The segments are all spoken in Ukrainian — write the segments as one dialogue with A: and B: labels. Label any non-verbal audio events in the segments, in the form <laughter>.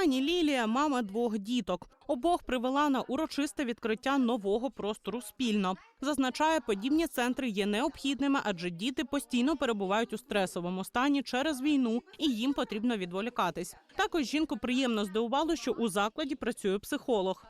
A: Пані Лілія мама двох діток. Обох привела на урочисте відкриття нового простору спільно. Зазначає, подібні центри є необхідними, адже діти постійно перебувають у стресовому стані через війну, і їм потрібно відволікатись. Також жінку приємно здивувало, що у закладі працює психолог.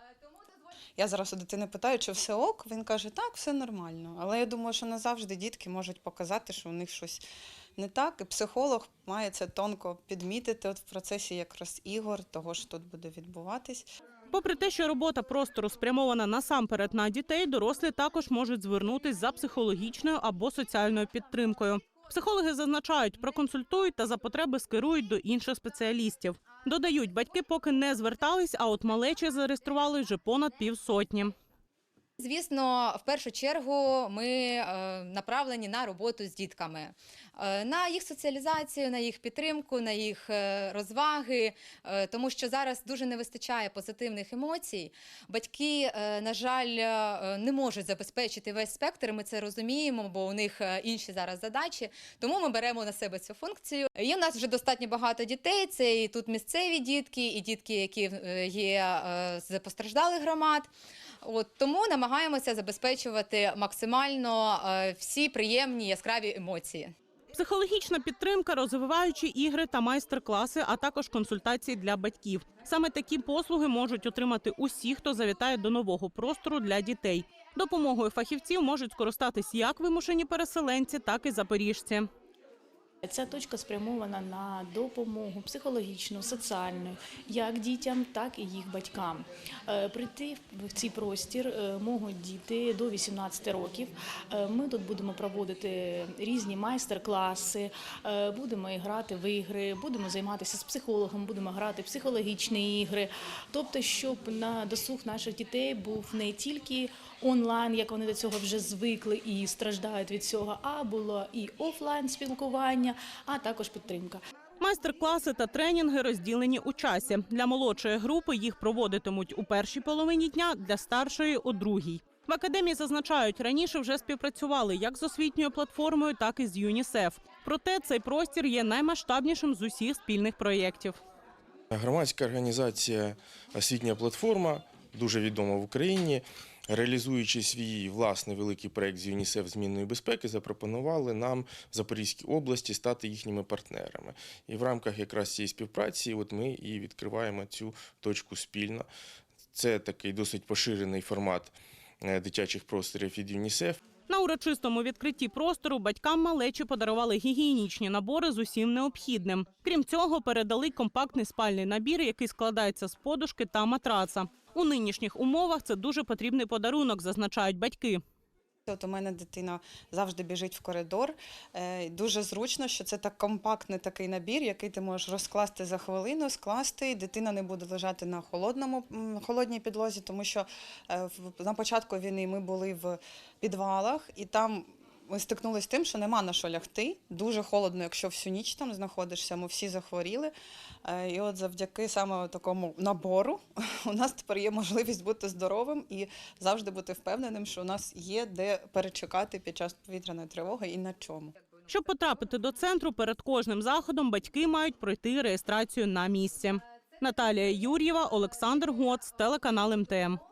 B: Я зараз у дитини питаю, чи все ок. Він каже, так, все нормально. Але я думаю, що не завжди дітки можуть показати, що у них щось не так. І психолог має це тонко підмітити от в процесі якраз ігор, того, що тут буде відбуватись.
A: Попри те, що робота простору спрямована насамперед на дітей, дорослі також можуть звернутись за психологічною або соціальною підтримкою. Психологи зазначають, проконсультують та за потреби скерують до інших спеціалістів. Додають, батьки поки не звертались, а от малечі зареєстрували вже понад півсотні.
C: Звісно, в першу чергу ми е, направлені на роботу з дітками, Е, на їх соціалізацію, на їх підтримку, на їх е, розваги, тому що зараз дуже не вистачає позитивних емоцій. Батьки, на жаль, не можуть забезпечити весь спектр. Ми це розуміємо, бо у них інші зараз задачі. Тому ми беремо на себе цю функцію. Є в нас вже достатньо багато дітей. Це і тут місцеві дітки, і дітки, які є з постраждалих громад. От тому намагаємося забезпечувати максимально е, всі приємні яскраві емоції.
A: Психологічна підтримка, розвиваючі ігри та майстер-класи, а також консультації для батьків. Саме такі послуги можуть отримати усі, хто завітає до нового простору для дітей. Допомогою фахівців можуть скористатись як вимушені переселенці, так і запоріжці.
D: Ця точка спрямована на допомогу психологічну, соціальну, як дітям, так і їх батькам. Е, Прийти в цей простір е, можуть діти до 18 років. Е, Ми тут будемо проводити різні майстер-класи, будемо грати в ігри, будемо займатися з психологом, будемо грати в психологічні ігри. Тобто, щоб на досуг наших дітей був не тільки онлайн, як вони до цього вже звикли і страждають від цього, а було і офлайн спілкування, а також підтримка.
A: Майстер-класи та тренінги розділені у часі. Для молодшої групи їх проводитимуть у першій половині дня, для старшої у другій. В академії зазначають, раніше вже співпрацювали як з освітньою платформою, так і з ЮНІСЕФ. Проте цей простір є наймасштабнішим з усіх спільних проєктів.
E: Громадська організація Освітня платформа дуже відома в Україні. Реалізуючи свій власний великий проект з ЮНІСЕФ змінної безпеки, запропонували нам в Запорізькій області стати їхніми партнерами. І в рамках якраз цієї співпраці от ми і відкриваємо цю точку спільно. Це такий досить поширений формат е, дитячих просторів від ЮНІСЕФ.
A: На урочистому відкритті простору батькам малечі подарували гігієнічні набори з усім необхідним. Крім цього, передали компактний спальний набір, який складається з подушки та матраца. У нинішніх умовах це дуже потрібний подарунок, зазначають батьки.
B: От у мене дитина завжди біжить в коридор. Е, Дуже зручно, що це так компактний такий набір, який ти можеш розкласти за хвилину, скласти. і Дитина не буде лежати на холодному холодній підлозі, тому що е, на початку війни ми були в підвалах, і там ми стикнулися з тим, що нема на що лягти. Дуже холодно, якщо всю ніч там знаходишся. Ми всі захворіли. Е, І от завдяки саме такому набору <laughs> у нас тепер є можливість бути здоровим і завжди бути впевненим, що у нас є де перечекати під час повітряної тривоги і на чому.
A: Щоб потрапити до центру, перед кожним заходом батьки мають пройти реєстрацію на місці. Наталія Юр'єва, Олександр Гоц, телеканал МТМ.